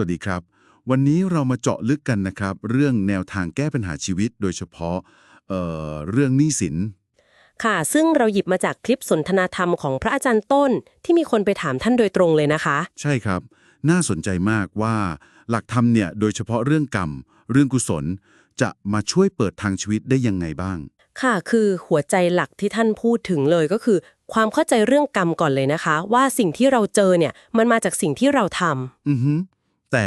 วัสดีครับ วันนี้เรามาเจาะลึกกันนะครับ เรื่องแนวทางแก้ปัญหาชีวิต โดยเฉพาะเอ่อเรื่องหนี้สิน ค่ะ ซึ่งเราหยิบมาจากคลิปสนทนาธรรมของพระอาจารย์ต้น ที่มีคนไปถามท่านโดยตรงเลยนะคะ ใช่ครับ น่าสนใจมากว่าหลักธรรมเนี่ยโดยเฉพาะเรื่องกรรม เรื่องกุศล จะมาช่วยเปิดทางชีวิตได้ยังไงบ้าง ค่ะ คือหัวใจหลักที่ท่านพูดถึงเลยก็คือ ความเข้าใจเรื่องกรรมก่อนเลยนะคะ ว่าสิ่งที่เราเจอเนี่ยมันมาจากสิ่งที่เราทำอือฮึ แต่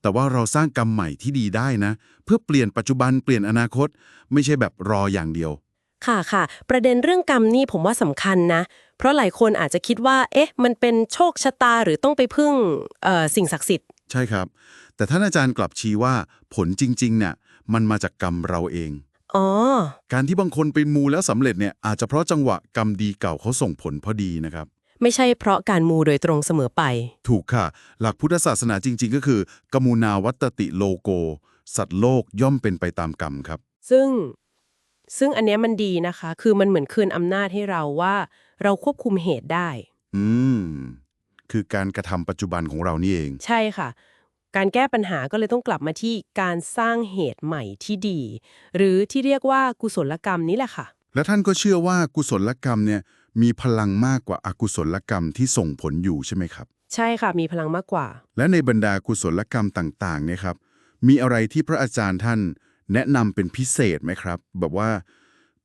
แต่ว่าเราสร้างกรรมใหม่ที่ดีได้นะ เพื่อเปลี่ยนปัจจุบันเปลี่ยนอนาคต ไม่ใช่แบบรออย่างเดียว ค่ะค่ะ ประเด็นเรื่องกรรมนี่ผมว่าสำคัญนะ เพราะหลายคนอาจจะคิดว่า เอ๊ะ มันเป็นโชคชะตาหรือต้องไปพึ่งเอ่อสิ่งศักดิ์สิทธิ์ ใช่ครับ แต่ท่านอาจารย์กลับชี้ว่าผลจริงๆเนี่ยมันมาจากกรรมเราเองอ๋อการที่บางคนไปมูแล้วสำเร็จเนี่ยอาจจะเพราะจังหวะกรรมดีเก่าเขาส่งผลพอดีนะครับ ไม่ใช่เพราะการมูโดยตรงเสมอไป ถูกค่ะ หลักพุทธศาสนาจริง ๆ ก็คือกมูนาวัตติโลโก สัตว์โลกย่อมเป็นไปตามกรรมครับ ซึ่งซึ่งอันเนี้ยมันดีนะคะ คือมันเหมือนคืนอำนาจให้เราว่า เราควบคุมเหตุได้ อืม คือการกระทำปัจจุบันของเรานี่เอง ใช่ค่ะ การแก้ปัญหาก็เลยต้องกลับมาที่การสร้างเหตุใหม่ที่ดี หรือที่เรียกว่ากุศลกรรมนี่แหละค่ะ และท่านก็เชื่อว่ากุศลกรรมเนี่ย มีพลังมากกว่าอากุศลกรรมที่ส่งผลอยู่ใช่ไหมครับ ใช่ค่ะ มีพลังมากกว่า และในบรรดากุศลกรรมต่างๆเนี่ยครับ มีอะไรที่พระอาจารย์ท่าน แนะนำเป็นพิเศษไหมครับ แบบว่า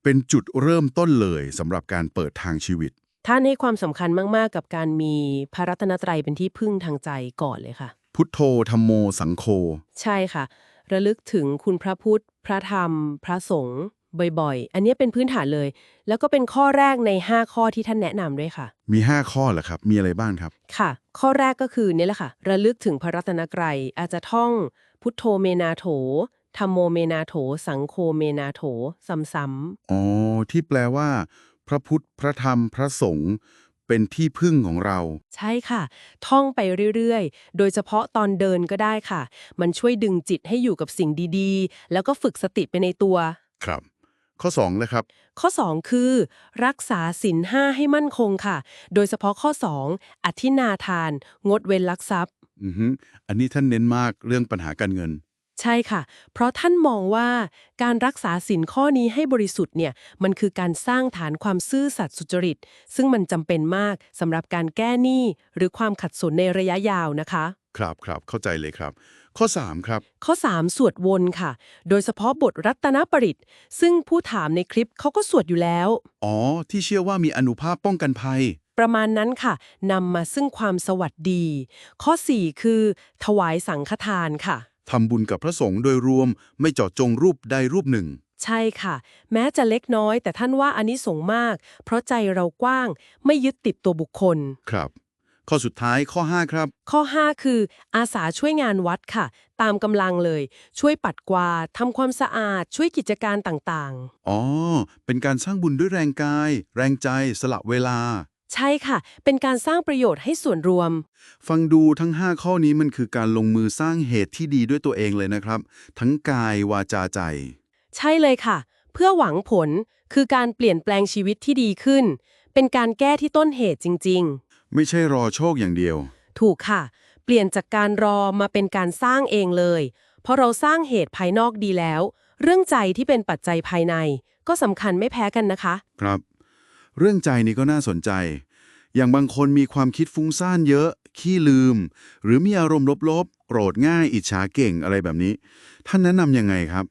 เป็นจุดเริ่มต้นเลยสำหรับการเปิดทางชีวิต ท่านให้ความสำคัญมาก ๆ กับการมีพระรัตนตรัยเป็นที่พึ่งทางใจก่อนเลยค่ะ พุทโธธรรมโม สังโฆ ใช่ค่ะ ระลึกถึงคุณพระพุทธ พระธรรม พระสงฆ์ บ่อยๆ อันนี้เป็นพื้นฐานเลย แล้วก็เป็นข้อแรกใน 5 ข้อที่ท่านแนะนำด้วยค่ะ มี 5 ข้อเหรอครับ มีอะไรบ้างครับ ค่ะ ข้อแรกก็คือเนี่ยแหละค่ะ ระลึกถึงพระรัตนตรัย อาจจะท่อง พุทโธเมนาโถธรรมโมเมนาโถ สังโฆเมนาโถ ซ้ำอ๋อ ที่แปลว่า พระพุทธ พระธรรม พระสงฆ์ เป็นที่พึ่งของเราๆใช่ค่ะ ท่องไปเรื่อยๆ โดยเฉพาะตอนเดินก็ได้ค่ะ มันช่วยดึงจิตให้อยู่กับสิ่งดีๆ แล้วก็ฝึกสติไปในตัว ครับ ข้อ2เลยครับ ข้อ 2 คือ รักษาศีลห้าให้มั่นคงค่ะ โดยเฉพาะข้อ 2 อธินาทาน งดเว้นลักทรัพย์อือฮึอันนี้ท่านเน้นมากเรื่องปัญหาการเงิน ใช่ค่ะ เพราะท่านมองว่าการรักษาศีลข้อนี้ให้บริสุทธิ์เนี่ยมันคือการสร้างฐานความซื่อสัตย์สุจริต ซึ่งมันจำเป็นมากสำหรับการแก้หนี้หรือความขัดสนในระยะยาวนะคะ ครับครับเข้าใจเลยครับ ข้อ 3 ครับ ข้อ 3 สวดวนค่ะ โดยเฉพาะบทรัตนปริต ซึ่งผู้ถามในคลิปเขาก็สวดอยู่แล้ว อ๋อ ที่เชื่อว่ามีอนุภาพป้องกันภัย ประมาณนั้นค่ะนำมาซึ่งความสวัสดี ข้อ 4 คือ ถวายสังฆทานค่ะทำบุญกับพระสงฆ์โดยรวม ไม่เจาะจงรูปใดรูปหนึ่ง ใช่ค่ะ แม้จะเล็กน้อย แต่ท่านว่าอันนี้สงส์มาก เพราะใจเรากว้าง ไม่ยึดติดตัวบุคคล ครับ ข้อสุดท้ายข้อ 5 ครับ ข้อ 5 คือ อาสาช่วยงานวัดค่ะ ตามกำลังเลย ช่วยปัดกวาดทำความสะอาด ช่วยกิจการต่างอ๋อ เป็นการสร้างบุญด้วยแรงกาย แรงใจ สละเวลาๆใช่ค่ะ เป็นการสร้างประโยชน์ให้ส่วนรวม ฟังดูทั้ง 5 ข้อนี้มันคือการลงมือสร้างเหตุที่ดีด้วยตัวเองเลยนะครับ ทั้งกายวาจาใจ ใช่เลยค่ะ เพื่อหวังผลคือการเปลี่ยนแปลงชีวิตที่ดีขึ้น เป็นการแก้ที่ต้นเหตุจริง ๆ ไม่ใช่รอโชคอย่างเดียว ถูกค่ะ เปลี่ยนจากการรอมาเป็นการสร้างเองเลย เพราะเราสร้างเหตุภายนอกดีแล้ว เรื่องใจที่เป็นปัจจัยภายใน ก็สำคัญไม่แพ้กันนะคะ ครับ เรื่องใจนี่ก็น่าสนใจ อย่างบางคนมีความคิดฟุ้งซ่านเยอะ ขี้ลืม หรือมีอารมณ์ลบๆโกรธง่าย อิจฉาเก่งอะไรแบบนี้ ท่านแนะนำยังไงครับ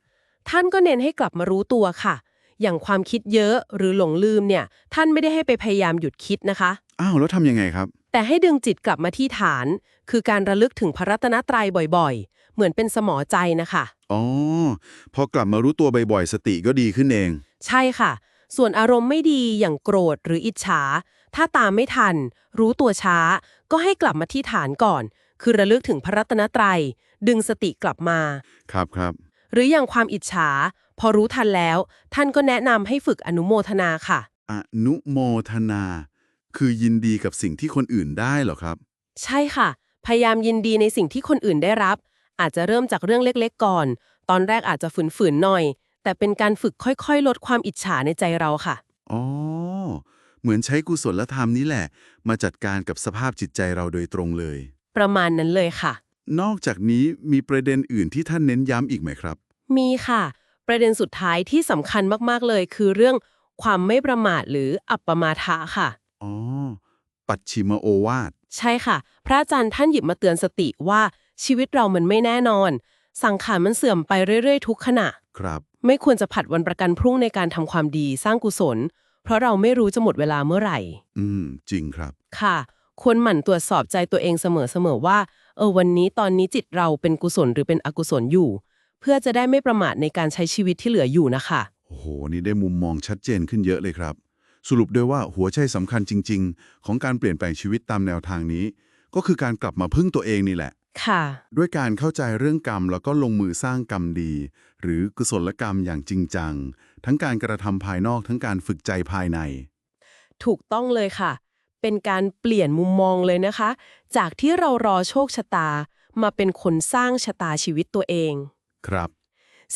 ท่านก็เน้นให้กลับมารู้ตัวค่ะ อย่างความคิดเยอะหรือหลงลืมเนี่ย ท่านไม่ได้ให้ไปพยายามหยุดคิดนะคะ อ้าวแล้วทำยังไงครับ แต่ให้ดึงจิตกลับมาที่ฐาน คือการระลึกถึงพระรัตนตรัยบ่อยๆ เหมือนเป็นสมอใจนะคะอ๋อพอกลับมารู้ตัวบ่อยๆ สติก็ดีขึ้นเอง ใช่ค่ะ ส่วนอารมณ์ไม่ดีอย่างโกรธหรืออิจฉา ถ้าตามไม่ทัน รู้ตัวช้า ก็ให้กลับมาที่ฐานก่อน คือระลึกถึงพระรัตนตรัย ดึงสติกลับมา ครับครับ หรืออย่างความอิจฉา พอรู้ทันแล้ว ท่านก็แนะนำให้ฝึกอนุโมทนาค่ะ อนุโมทนา คือยินดีกับสิ่งที่คนอื่นได้เหรอครับ ใช่ค่ะ พยายามยินดีในสิ่งที่คนอื่นได้รับ อาจจะเริ่มจากเรื่องเล็กๆ ก่อน ตอนแรกอาจจะฝืนๆหน่อย แต่เป็นการฝึกค่อยๆ ลดความอิจฉาในใจเราค่ะ อ๋อ เหมือนใช้กุศลธรรมนี้แหละ มาจัดการกับสภาพจิตใจเราโดยตรงเลย ประมาณนั้นเลยค่ะ นอกจากนี้มีประเด็นอื่นที่ท่านเน้นย้ำอีกไหมครับ มีค่ะ ประเด็นสุดท้ายที่สำคัญมากๆเลย คือเรื่องความไม่ประมาทหรืออัปปมาทะค่ะ อ๋อ ปัจฉิมโอวาท ใช่ค่ะ พระอาจารย์ท่านหยิบมาเตือนสติว่าชีวิตเรามันไม่แน่นอน สังขารมันเสื่อมไปเรื่อยๆ ทุกขณะ ครับ ไม่ควรจะผัดวันประกันพรุ่งในการทำความดีสร้างกุศล เพราะเราไม่รู้จะหมดเวลาเมื่อไหร่ อืม จริงครับ ค่ะ ควรหมั่นตรวจสอบใจตัวเองเสมอๆว่า เออวันนี้ตอนนี้จิตเราเป็นกุศลหรือเป็นอกุศลอยู่ เพื่อจะได้ไม่ประมาทในการใช้ชีวิตที่เหลืออยู่นะคะโอ้โห นี่ได้มุมมองชัดเจนขึ้นเยอะเลยครับ สรุปด้วยว่าหัวใจสำคัญจริง ๆ ของการเปลี่ยนแปลงชีวิตตามแนวทางนี้ ก็คือการกลับมาพึ่งตัวเองนี่แหละ ค่ะ ด้วยการเข้าใจเรื่องกรรมแล้วก็ลงมือสร้างกรรมดี หรือกุศลกรรมอย่างจริงจัง ทั้งการกระทำภายนอกทั้งการฝึกใจภายใน ถูกต้องเลยค่ะ เป็นการเปลี่ยนมุมมองเลยนะคะ จากที่เรารอโชคชะตา มาเป็นคนสร้างชะตาชีวิตตัวเอง ครับ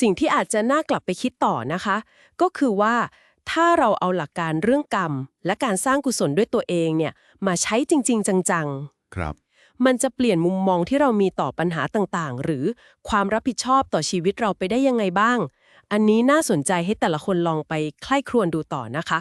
สิ่งที่อาจจะน่ากลับไปคิดต่อนะคะ ก็คือว่าถ้าเราเอาหลักการเรื่องกรรม และการสร้างกุศลด้วยตัวเองเนี่ยมาใช้จริง ๆ จังครับๆมันจะเปลี่ยนมุมมองที่เรามีต่อปัญหาต่างๆ หรือความรับผิดชอบต่อชีวิตเราไปได้ยังไงบ้าง อันนี้น่าสนใจให้แต่ละคนลองไปใคร่ครวญดูต่อนะคะ